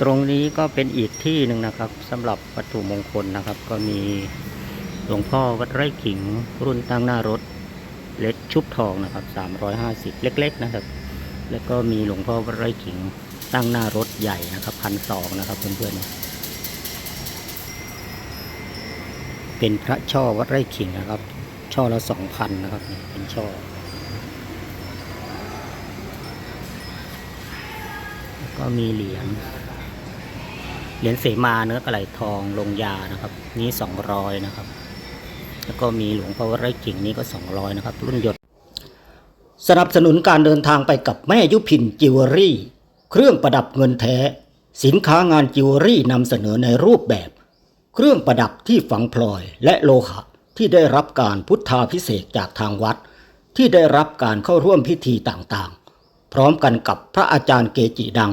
ตรงนี้ก็เป็นอีกที่หนึ่งนะครับสำหรับวัตถุมงคลนะครับ ก็มีหลวงพ่อวัดไร่ขิง รุ่นตั้งหน้ารถเล็กชุบทองนะครับ350 เล็ก ๆ นะครับ แล้วก็มีหลวงพ่อวัดไร่ขิงตั้งหน้ารถใหญ่นะครับพันสองนะครับเพื่อนๆเป็นพระช่อวัดไร่ขิงนะครับ ช่อละสองพันนะครับเป็นช่อแล้วก็มีเหรียญ เหรียญเสมาเนื้อกระไหลทองลงยานะครับ นี้สองร้อยนะครับ แล้วก็มีหลวงพ่อวัดไร่กิ่งนี้ก็สองร้อยนะครับ รุ่นหยด สนับสนุนการเดินทางไปกับแม่ยุพินจิวเวลรี่ เครื่องประดับเงินแท้ สินค้างานจิวเวลรี่นำเสนอในรูปแบบ เครื่องประดับที่ฝังพลอยและโลหะที่ได้รับการพุทธาพิเศษจากทางวัด ที่ได้รับการเข้าร่วมพิธีต่างๆ พร้อมกันกับพระอาจารย์เกจิดัง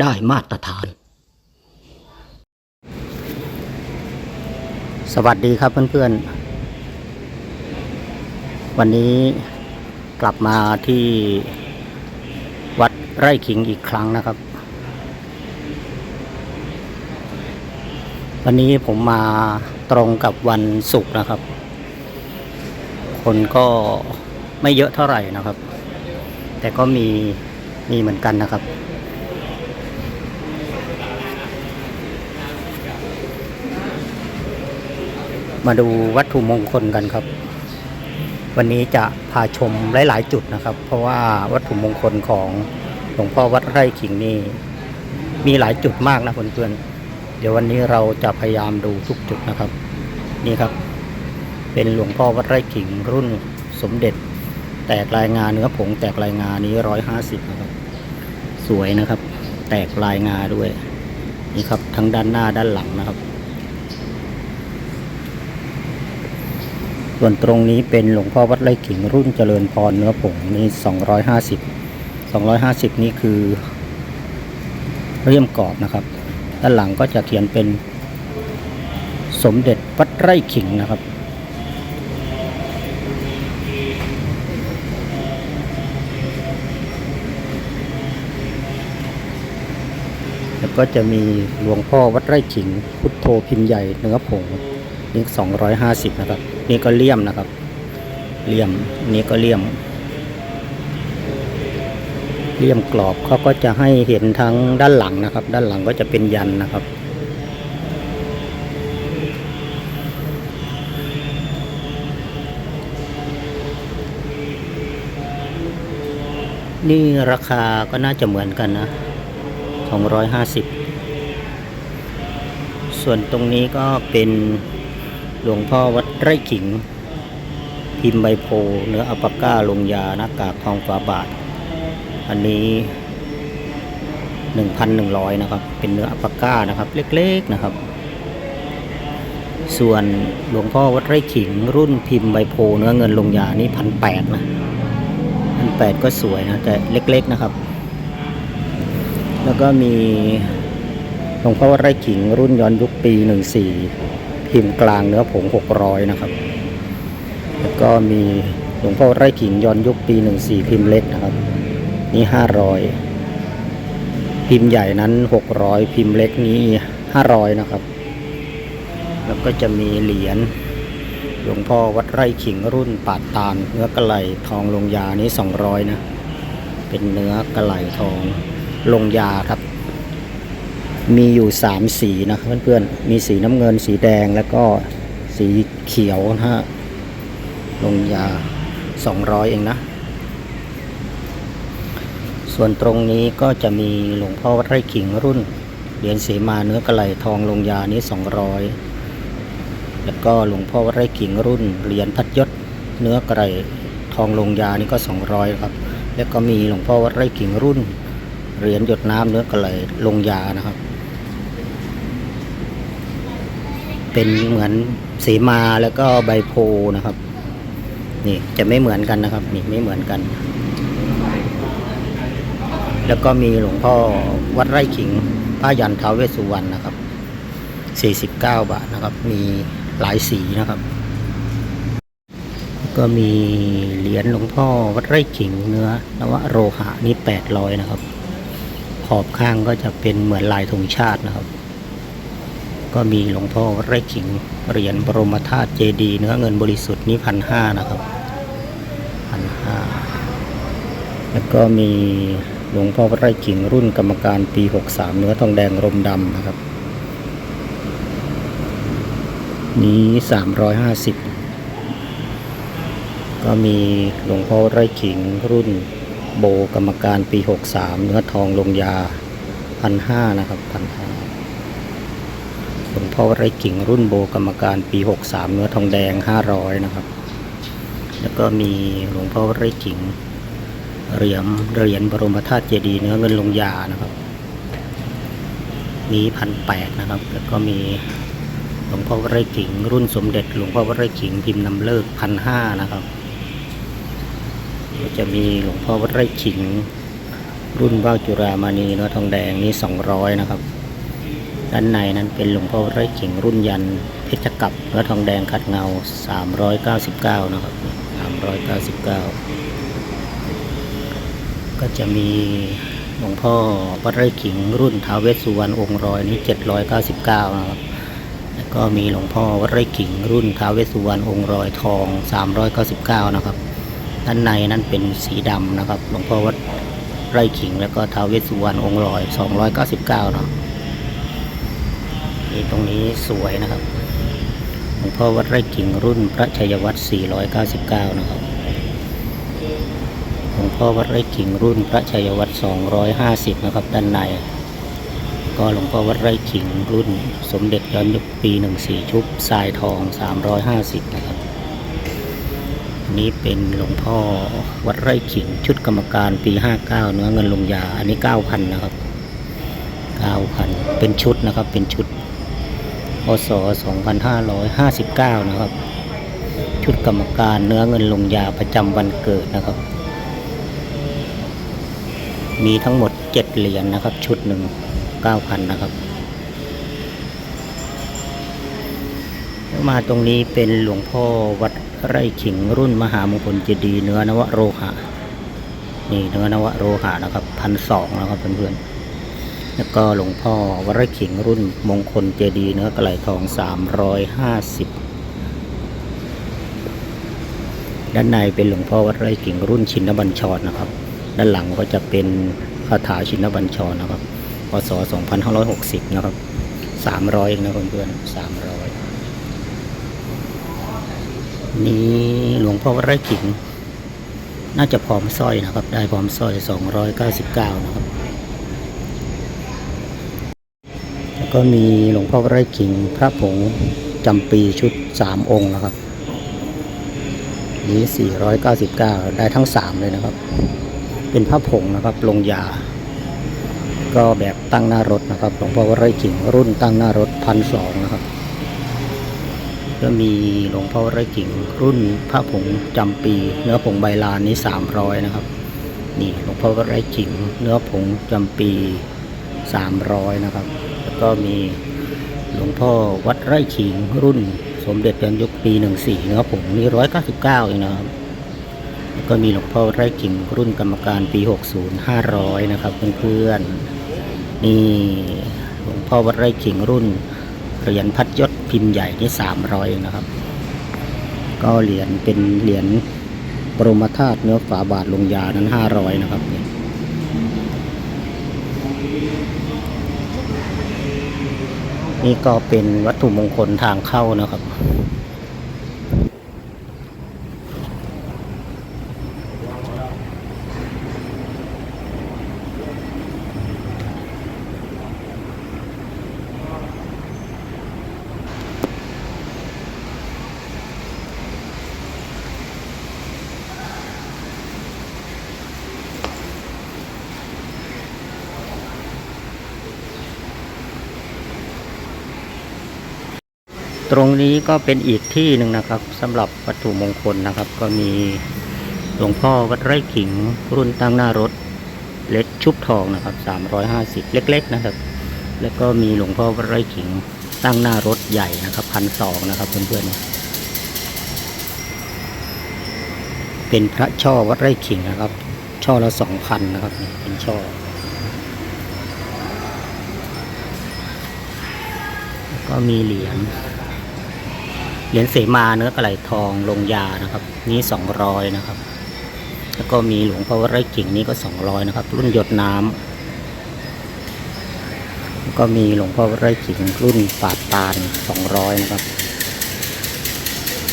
ได้มาตรฐาน สวัสดีครับเพื่อนๆ วันนี้กลับมาที่วัดไร่ขิงอีกครั้งนะครับ วันนี้ผมมาตรงกับวันศุกร์นะครับ คนก็ไม่เยอะเท่าไหร่นะครับ แต่ก็มีมีเหมือนกันนะครับ มาดูวัตถุมงคลกันครับ วันนี้จะพาชมหลาย ๆ จุดนะครับ เพราะว่าวัตถุมงคลของหลวงพ่อวัดไร่ขิงนี่มีหลายจุดมากนะเพื่อนๆเดี๋ยววันนี้เราจะพยายามดูทุกจุดนะครับ นี่ครับ เป็นหลวงพ่อวัดไร่ขิงรุ่นสมเด็จ แตกลายงาเนื้อผงแตกลายงานี้ร้อยห้าสิบนะครับ สวยนะครับ แตกลายงาด้วยนี่ครับทั้งด้านหน้าด้านหลังนะครับ ส่วนตรงนี้เป็นหลวงพ่อวัดไร่ขิงรุ่นเจริญพรเนื้อผงนี่สองร้อยห้าสิบสองร้อยห้าสิบนี่คือเรียมกรอบนะครับ ด้านหลังก็จะเขียนเป็นสมเด็จวัดไร่ขิงนะครับ แล้วก็จะมีหลวงพ่อวัดไร่ขิง พุทโธพิมพ์ใหญ่เนื้อผงนี่สองร้อยห้าสิบนะครับ นี่ก็เลี่ยมนะครับ เลี่ยมนี่ก็เลี่ยม เลี่ยมกรอบเขาก็จะให้เห็นทั้งด้านหลังนะครับ ด้านหลังก็จะเป็นยันนะครับนี่ราคาก็น่าจะเหมือนกันนะ 250 ส่วนตรงนี้ก็เป็น หลวงพ่อวัดไร่ขิง พิมพ์ใบโพเนื้ออัปปาก้าลงยาหน้ากากทองฝาบาท อันนี้ 1,100 นะครับ เป็นเนื้ออัปปาก้านะครับ เล็กๆนะครับ ส่วนหลวงพ่อวัดไร่ขิง รุ่นพิมพ์ใบโพเนื้อเงินลงยานี่พันแปดนะพันแปดก็สวยนะ แต่เล็กๆนะครับ แล้วก็มีหลวงพ่อวัดไร่ขิงรุ่นย้อนยุคปี 14 พิมพ์กลางเนื้อผง 600 นะครับ แล้วก็มีหลวงพ่อไร่ขิงย้อนยุคปี 14 พิมพ์เล็กนะครับ นี่ 500 พิมพ์ใหญ่นั้น 600 พิมพ์เล็กนี้ 500 นะครับ แล้วก็จะมีเหรียญหลวงพ่อวัดไร่ขิงรุ่นปาดตาลเนื้อกระไหลทองลงยานี้ 200 นะ เป็นเนื้อกระไหลทองลงยาครับ มีอยู่สามสีนะเพื่อนๆ มีสีน้ำเงินสีแดงแล้วก็สีเขียวนะฮะลงยา 200 เองนะ ส่วนตรงนี้ก็จะมีหลวงพ่อวัดไร่ขิงรุ่นเหรียญเสมาเนื้อกระไหลทองลงยานี้ 200 แล้วก็หลวงพ่อวัดไร่ขิงรุ่นเหรียญพัดยศเนื้อกระไหลทองลงยานี่ก็ 200 ครับ แล้วก็มีหลวงพ่อวัดไร่ขิงรุ่นเหรียญหยดน้ำเนื้อกระไหลลงยานะครับ เป็นเหมือนเสมาแล้วก็ใบโพนะครับ นี่จะไม่เหมือนกันนะครับ นี่ไม่เหมือนกัน แล้วก็มีหลวงพ่อวัดไร่ขิงผ้ายันเท้าวเวสสุวรรณนะครับ 49 บาทนะครับ มีหลายสีนะครับ ก็มีเหรียญหลวงพ่อวัดไร่ขิงเนื้อนวโรหะนี่800 นะครับ ขอบข้างก็จะเป็นเหมือนลายธงชาตินะครับ ก็มีหลวงพ่อไร่ขิงเหรียญบรมธาตุเจดีเนื้อเงินบริสุทธิ์นี่พันห้านะครับพันห้าแล้วก็มีหลวงพ่อไร่ขิงรุ่นกรรมการปี 63 เนื้อทองแดงรมดำนะครับ นี้ 350 ก็มีหลวงพ่อไร่ขิงรุ่นโบกรรมการปี 63 เนื้อทองลงยาพันห้านะครับพัน หลวงพ่อไร่ขิงรุ่นโบกรรมการปี 63 เนื้อทองแดง 500 นะครับ แล้วก็มีหลวงพ่อไร่ขิงเหรียญเหรียญบรมธาตุเจดีย์เนื้อเงินลงยานะครับ นี้พันแปดนะครับ แล้วก็มีหลวงพ่อไร่ขิงรุ่นสมเด็จ หลวงพ่อไร่ขิงพิมพ์นำเลิกพันห้านะครับก็จะมีหลวงพ่อไร่ขิงรุ่นว่าวจุรามณีเนื้อทองแดงนี่สองร้อยนะครับ ด้านในนั้นเป็นหลวงพ่อวัดไร่ขิงรุ่นยันเพชรกับเนื้อทองแดงขัดเงาสามร้อยเก้าสิบเก้านะครับสามร้อยเก้าสิบเก้าก็จะมีหลวงพ่อวัดไร่ขิงรุ่นท้าวเวสสุวรรณองค์รอยนี่เจ็ดร้อยเก้าสิบเก้านะครับแล้วก็มีหลวงพ่อวัดไร่ขิงรุ่นท้าวเวสสุวรรณองค์รอยทองสามร้อยเก้าสิบเก้านะครับ ด้านในนั้นเป็นสีดำนะครับ หลวงพ่อวัดไร่ขิงแล้วก็ท้าวเวสสุวรรณองค์ลอย 299 เนาะ ตรงนี้สวยนะครับหลวงพ่อวัดไร่ขิงรุ่นพระชัยวัตร499 นะครับหลวงพ่อวัดไร่ขิงรุ่นพระชัยวัตร250 นะครับ ด้านใน ก็หลวงพ่อวัดไร่ขิงรุ่น สมเด็จย้อนยุคปี 14 ชุบทรายทอง 350 นะครับนี้เป็นหลวงพ่อวัดไร่ขิงชุดกรรมการปี 59 เนื้อเงินลงยา อันนี้ 9,000 นะครับ 9,000 เป็นชุดนะครับเป็นชุด ศ 2559 นะครับ ชุดกรรมการเนื้อเงินลงยาประจำวันเกิดนะครับ มีทั้งหมด 7 เหรียญนะครับ ชุดหนึ่ง9,000 นะครับ มาตรงนี้เป็นหลวงพ่อวัดไร่ขิงรุ่นมหามงคลเจดีย์เนื้อนวโรหะ นี่เนื้อนวโรหะนะครับพันสองนะครับเพื่อนๆ แล้วก็หลวงพ่อวัดไร่ขิงรุ่นมงคลเจดีเนื้อกระไหลทองสามร้อยห้าสิบด้านในเป็นหลวงพ่อวัดไร่ขิงรุ่นชินบัญชรนะครับ ด้านหลังก็จะเป็นคาถาชินบัญชรนะครับพศ2560 นะครับ 300เองนะเพื่อนๆ300นี้หลวงพ่อวัดไร่ขิง น่าจะพร้อมสร้อยนะครับ ได้พร้อมสร้อย 299 นะครับ แล้ว ก็มีหลวงพ่อไร่ขิงพระผงจำปีชุด 3 องค์นะครับ นี้ 499 ได้ทั้ง 3 เลยนะครับ เป็นพระผงนะครับลงยา ก็แบบตั้งหน้ารถนะครับหลวงพ่อไร่ขิงรุ่นตั้งหน้ารถพันสองนะครับก็มีหลวงพ่อไร่กิ่งรุ่นพระผงจำปี เนื้อผงใบลานนี้สามรอยนะครับนี่หลวงพ่อไร่กิ่งเนื้อผงจำปีสามรอยนะครับ ก็มีหลวงพ่อวัดไร่ขิงรุ่น สมเด็จยันยุคปีหนึ่งสี่เนื้อผงนี่ร้อยเก้าสิบเก้าเองนะครับก็มีหลวงพ่อไร่กิ่งรุ่นกรรมการปีหกศูนย์ห้าร้อยนะครับเพื่อนๆนี่หลวงพ่อวัดไร่ขิงรุ่นเหรียญพัดยศพิมพ์ใหญ่ที่สามร้อยนะครับ ก็เหรียญเป็นเหรียญบรมธาตุเนื้อฝาบาทลงยานั้นห้าร้อยนะครับ นี่ก็เป็นวัตถุมงคลทางเข้านะครับ ตรงนี้ก็เป็นอีกที่หนึ่งนะครับสำหรับวัตถุมงคลนะครับ ก็มีหลวงพ่อวัดไร่ขิงรุ่นตั้งหน้ารถเล็กชุบทองนะครับ350 เล็ก ๆ นะครับ แล้วก็มีหลวงพ่อวัดไร่ขิงตั้งหน้ารถใหญ่นะครับพันสองนะครับเพื่อนๆเป็นพระช่อวัดไร่ขิงนะครับ ช่อละสองพันนะครับเป็นช่อก็มีเหรียญ เหรียญเสมาเนื้อกระไหลทองลงยานะครับ นี่สองร้อยนะครับ แล้วก็มีหลวงพ่อวไร่กิ่งนี่ก็สองร้อยนะครับ รุ่นหยดน้ำแล้วก็มีหลวงพ่อไร่กิ่งรุ่นปาดตาลสองร้อยนะครับ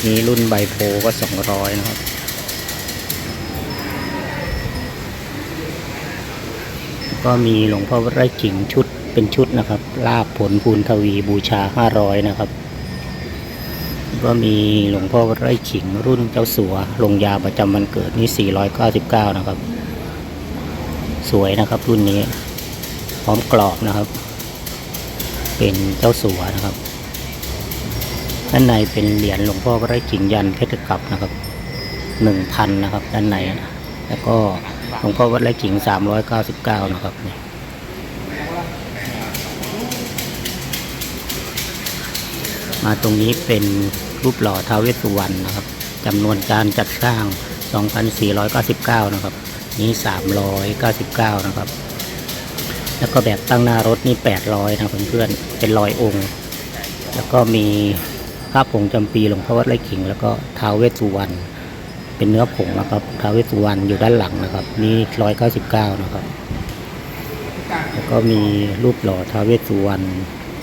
มีรุ่นใบโพก็สองร้อยนะครับก็มีหลวงพ่อไร่กิ่งชุดเป็นชุดนะครับ ลาบผลภูนทวีบูชาห้าร้อยนะครับ ก็มีหลวงพ่อไร่ขิงรุ่นเจ้าสัวลงยาประจำวันเกิดนี่ 499 นะครับ สวยนะครับรุ่นนี้ พร้อมกรอบนะครับ เป็นเจ้าสัวนะครับด้านในเป็นเหรียญหลวงพ่อไร่ขิงยันเพชรกับนะครับ 1,000 นะครับ ด้านในแล้วก็หลวงพ่อวัดไร่ขิง 399 นะครับมาตรงนี้เป็น รูปหล่อท้าวเวสสุวรรณนะครับจำนวนการจัดสร้าง 2,499 นะครับ นี้ 399 นะครับ แล้วก็แบบตั้งหน้ารถนี่ 800 นะเพื่อนๆเป็นรอยองค์ แล้วก็มีภาพผงจำปีหลวงพ่อวัดไร่ขิง แล้วก็ท้าวเวสสุวรรณเป็นเนื้อผงนะครับท้าวเวสสุวรรณอยู่ด้านหลังนะครับนี่199 นะครับ แล้วก็มีรูปหล่อท้าวเวสสุวรรณ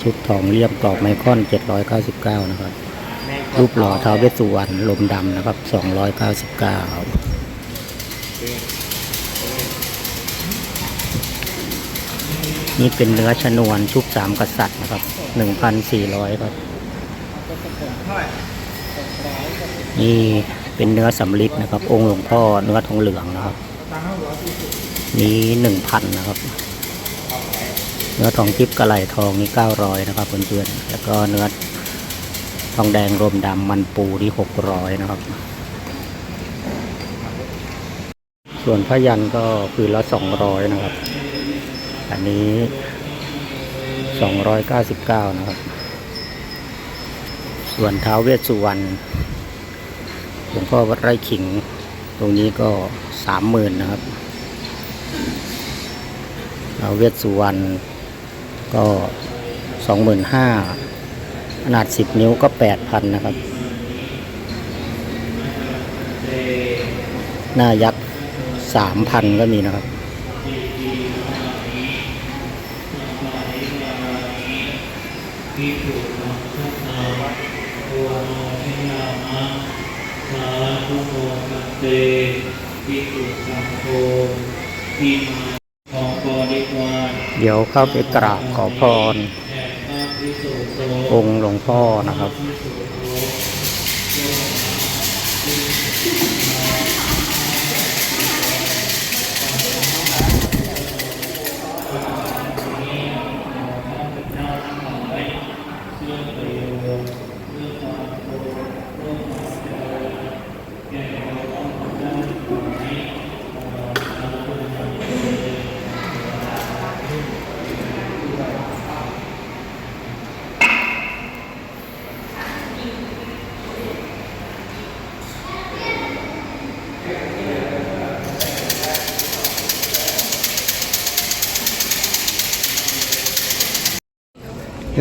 ชุดทองเลี่ยมกรอบไมคอน 799 นะครับ รูปหล่อท้าวเวสสุวรรณลมดำนะครับ 299 นี่เป็นเนื้อชนวนชุบสามกษัตริย์นะครับ 1,400 ครับ นี่เป็นเนื้อสำลิดนะครับ องค์หลวงพ่อเนื้อทองเหลืองนะครับ นี้หนึ่งพันนะครับ เนื้อทองทิพย์กระไหลทองนี่เก้าร้อยนะครับเพื่อนๆแล้วก็เนื้อ ทองแดงรวมดำมันปูนี่หกร้อยนะครับ ส่วนพยันก็คือละสองร้อยนะครับ อันนี้สองร้อยเก้าสิบเก้านะครับ ส่วนท้าวเวสสุวรรณหลวงพ่อวัดไร่ขิง ตรงนี้ก็สามหมื่นนะครับท้าวเวสสุวรรณก็สองหมื่นห้า ขนาดสิบนิ้วก็แปดพันนะครับ หน้ายักษ์สามพันก็มีนะครับ เดี๋ยวเข้าไปกราบขอพร องค์หลวงพ่อนะครับ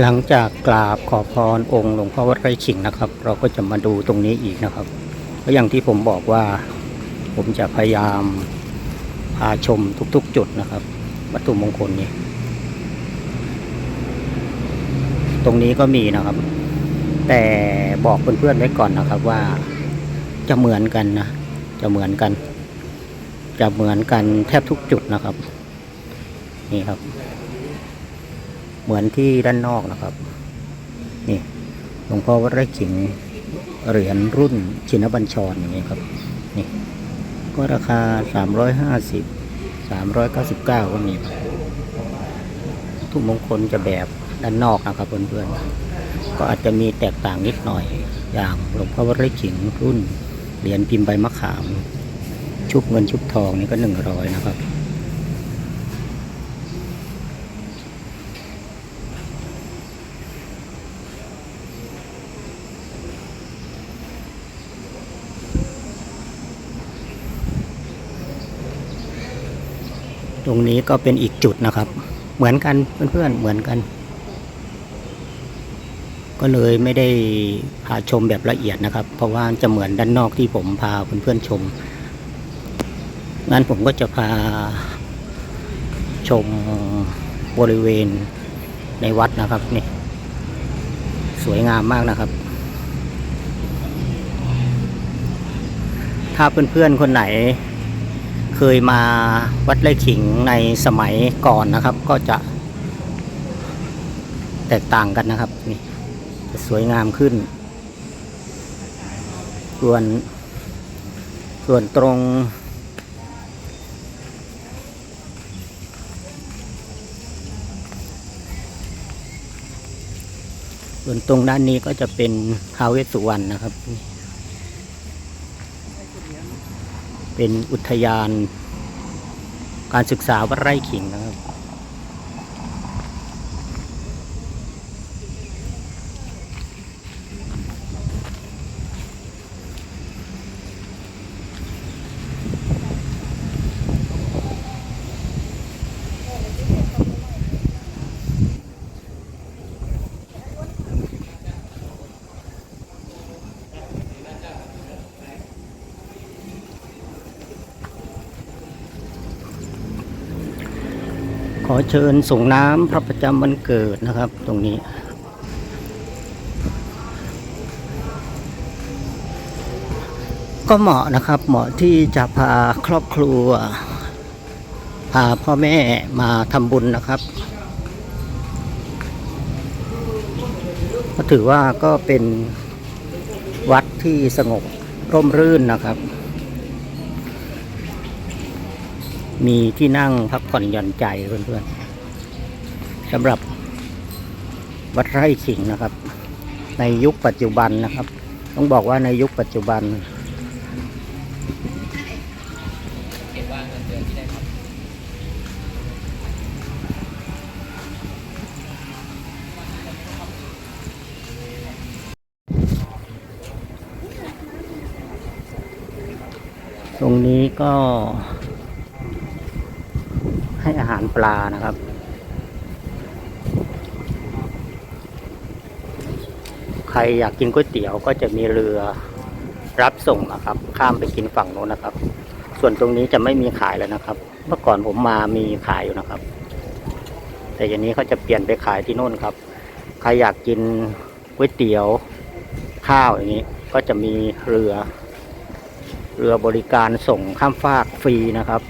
หลังจากกราบขอพรองค์หลวงพ่อวัดไร่ขิงนะครับ เราก็จะมาดูตรงนี้อีกนะครับก็อย่างที่ผมบอกว่าผมจะพยายามพาชมทุกๆ จุดนะครับ วัตถุมงคลนี้ ตรงนี้ก็มีนะครับ แต่บอกเพื่อนๆไว้ก่อนนะครับว่าจะเหมือนกันนะจะเหมือนกัน จะเหมือนกันแทบทุกจุดนะครับ นี่ครับ เหมือนที่ด้านนอกนะครับ นี่หลวงพ่อวัดไร่ขิงเหรียญรุ่นชินบัญชรอย่างนี้ครับ นี่ ก็ราคา 350 399 ก็มีครับทุกมงคลจะแบบด้านนอกนะครับเพื่อนๆ ก็อาจจะมีแตกต่างนิดหน่อย อย่างหลวงพ่อวัดไร่ขิงรุ่นเหรียญพิมพ์ใบมะขาม ชุบเงินชุบทองนี่ก็หนึ่งร้อยนะครับ รงนี้ก็เป็นอีกจุดนะครับ เหมือนกันเพื่อนๆเหมือนกัน ก็เลยไม่ได้พาชมแบบละเอียดนะครับ เพราะว่าจะเหมือนด้านนอกที่ผมพาเพื่อนๆชมงั้นผมก็จะพาชมบริเวณในวัดนะครับนี่สวยงามมากนะครับ ถ้าเพื่อนๆคนไหน เคยมาวัดไร่ขิงในสมัยก่อนนะครับ ก็จะ แตกต่างกันนะครับนี่จะสวยงามขึ้น ส่วน ส่วนตรง ส่วนตรงด้านนี้ก็จะเป็นทาวเวสสุวรรณนะครับ เป็นอุทยานการศึกษาวัดไร่ขิงนะครับ ข อเชิญส่งน้ำพระประจำวันเกิดนะครับ ตรงนี้ ก็เหมาะนะครับเหมาะที่จะพาครอบครัว พาพ่อแม่มาทำบุญนะครับ ก็ถือว่าก็เป็นวัดที่สงบร่มรื่นนะครับ มีที่นั่งพักผ่อนหย่อนใจเพื่อนๆสำหรับวัดไร่ขิงนะครับ ในยุคปัจจุบันนะครับ ต้องบอกว่าในยุคปัจจุบันตรงนี้ก็ ให้อาหารปลานะครับ ใครอยากกินก๋วยเตี๋ยวก็จะมีเรือรับส่งนะครับ ข้ามไปกินฝั่งโน้นนะครับ ส่วนตรงนี้จะไม่มีขายแล้วนะครับ เมื่อก่อนผมมามีขายอยู่นะครับ แต่อย่างนี้เขาจะเปลี่ยนไปขายที่โน่นครับ ใครอยากกินก๋วยเตี๋ยวข้าวอย่างนี้ก็จะมีเรือ เรือบริการส่งข้ามฟากฟรีนะครับ